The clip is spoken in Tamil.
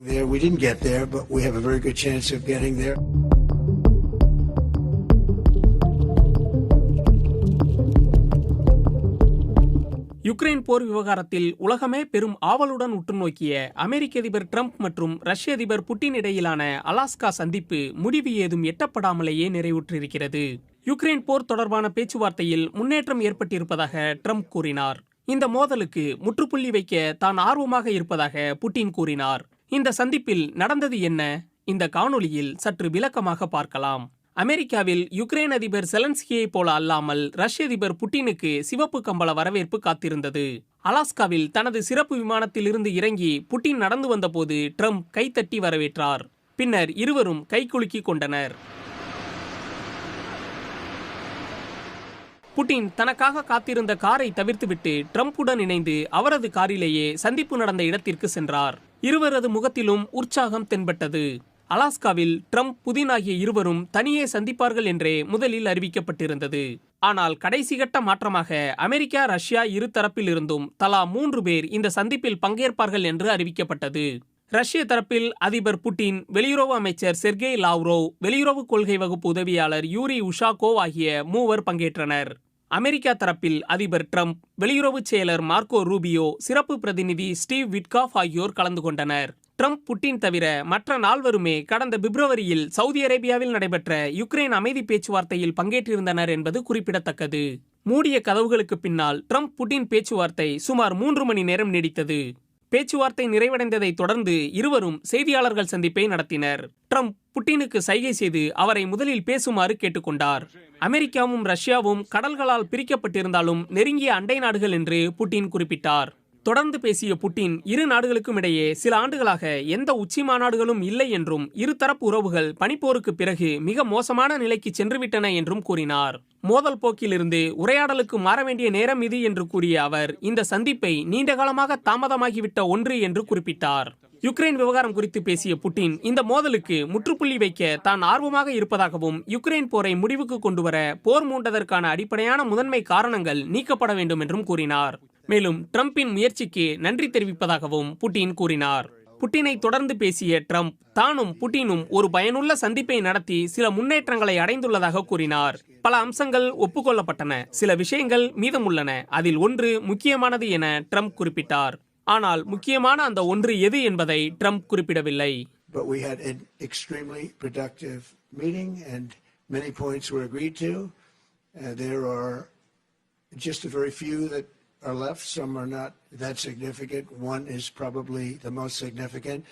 There, we didn't get there, but we have a very good chance of getting there. Ukraine போர் விவகாரத்தில் உலகமே பெரும் ஆவலுடன் உற்று நோக்கிய அமெரிக்க அதிபர் ட்ரம்ப் மற்றும் ரஷ்ய அதிபர் புட்டின் இடையிலான அலாஸ்கா சந்திப்பு முடிவு ஏதும் எட்டப்படாமலேயே நிறைவுற்றிருக்கிறது. யுக்ரைன் போர் தொடர்பான பேச்சுவார்த்தையில் முன்னேற்றம் ஏற்பட்டிருப்பதாக ட்ரம்ப் கூறினார். இந்த மோதலுக்கு முற்றுப்புள்ளி வைக்க தான் ஆர்வமாக இருப்பதாக புட்டின் கூறினார். இந்த சந்திப்பில் நடந்தது என்ன? இந்த காணொளியில் சற்று விளக்கமாக பார்க்கலாம். அமெரிக்காவில் யுக்ரைன் அதிபர் செலன்ஸ்கியை போல அல்லாமல் ரஷ்ய அதிபர் புட்டினுக்கு சிவப்பு கம்பள வரவேற்பு காத்திருந்தது. அலாஸ்காவில் தனது சிறப்பு விமானத்தில் இருந்து இறங்கி புட்டின் நடந்து வந்தபோது ட்ரம்ப் கைத்தட்டி வரவேற்றார். பின்னர் இருவரும் கைகுலுக்கிக் கொண்டனர். புட்டின் தனக்காக காத்திருந்த காரை தவிர்த்துவிட்டு ட்ரம்புடன் இணைந்து அவரது காரிலேயே சந்திப்பு நடந்த இடத்திற்கு சென்றார். இருவரது முகத்திலும் உற்சாகம் தென்பட்டது. அலாஸ்காவில் ட்ரம்ப் புதின் ஆகிய இருவரும் தனியே சந்திப்பார்கள் என்றே முதலில் அறிவிக்கப்பட்டிருந்தது. ஆனால் கடைசி கட்ட மாற்றமாக அமெரிக்கா ரஷ்யா இரு தரப்பிலிருந்தும் தலா மூன்று பேர் இந்த சந்திப்பில் பங்கேற்பார்கள் என்று அறிவிக்கப்பட்டது. ரஷ்ய தரப்பில் அதிபர் புட்டின் வெளியுறவு அமைச்சர் செர்கேய் லாவ்ரோவ் வெளியுறவு கொள்கை வகுப்பு உதவியாளர் யூரி உஷாகோவ் ஆகிய மூவர் பங்கேற்றனர். அமெரிக்கா தரப்பில் அதிபர் ட்ரம்ப் வெளியுறவுச் செயலர் மார்க்கோ ரூபியோ சிறப்பு பிரதிநிதி ஸ்டீவ் விட்காஃப் ஆகியோர் கலந்து கொண்டனர். ட்ரம்ப் புட்டின் தவிர மற்ற நால்வருமே கடந்த பிப்ரவரியில் சவுதி அரேபியாவில் நடைபெற்ற யுக்ரைன் அமைதி பேச்சுவார்த்தையில் பங்கேற்றிருந்தனர் என்பது குறிப்பிடத்தக்கது. மூடிய கதவுகளுக்கு பின்னால் ட்ரம்ப் புட்டின் பேச்சுவார்த்தை சுமார் மூன்று மணி நேரம் நீடித்தது. பேச்சுவார்த்தை நிறைவடைந்ததை தொடர்ந்து இருவரும் செய்தியாளர்கள் சந்திப்பை நடத்தினர். ட்ரம்ப் புட்டினுக்கு சைகை செய்து அவரை முதலில் பேசுமாறு கேட்டுக்கொண்டார். அமெரிக்காவும் ரஷ்யாவும் கடல்களால் பிரிக்கப்பட்டிருந்தாலும் நெருங்கிய அண்டை நாடுகள் என்று புட்டின் குறிப்பிட்டார். தொடர்ந்து பேசிய புட்டின் இரு நாடுகளுக்கும் இடையே சில ஆண்டுகளாக எந்த உச்சி மாநாடுகளும் இல்லை என்றும் இருதரப்பு உறவுகள் பனிப்போருக்கு பிறகு மிக மோசமான நிலைக்கு சென்றுவிட்டன என்றும் கூறினார். மோதல் போக்கிலிருந்து உரையாடலுக்கு மாற வேண்டிய நேரம் இது என்று கூறிய அவர் இந்த சந்திப்பை நீண்டகாலமாக தாமதமாகிவிட்ட ஒன்று என்று குறிப்பிட்டார். யுக்ரைன் விவகாரம் குறித்து பேசிய புட்டின் இந்த மோதலுக்கு முற்றுப்புள்ளி வைக்க தான் ஆர்வமாக இருப்பதாகவும் யுக்ரைன் போரை முடிவுக்கு கொண்டுவர போர் மூண்டதற்கான அடிப்படையான முதன்மை காரணங்கள் நீக்கப்பட வேண்டும் என்றும் கூறினார். மேலும் ட்ரம்பின் முயற்சிக்கு நன்றி தெரிவிப்பதாகவும் புட்டின் கூறினார். புட்டினை தொடர்ந்து பேசிய ட்ரம்ப் தானும் புட்டினும் ஒரு பயனுள்ள சந்திப்பை நடத்தி சில முன்னேற்றங்களை அடைந்துள்ளதாக கூறினார். பல அம்சங்கள் ஒப்புக்கொள்ளப்பட்டன சில விஷயங்கள் மீதமுள்ளன அதில் ஒன்று முக்கியமானது என ட்ரம்ப் குறிப்பிட்டார். ஆனால் முக்கியமான அந்த ஒன்று எது என்பதை ட்ரம்ப் குறிப்பிடவில்லை. Many points were agreed to. Uh, there are just a very few that are left. Some are not that significant. One is probably the most significant.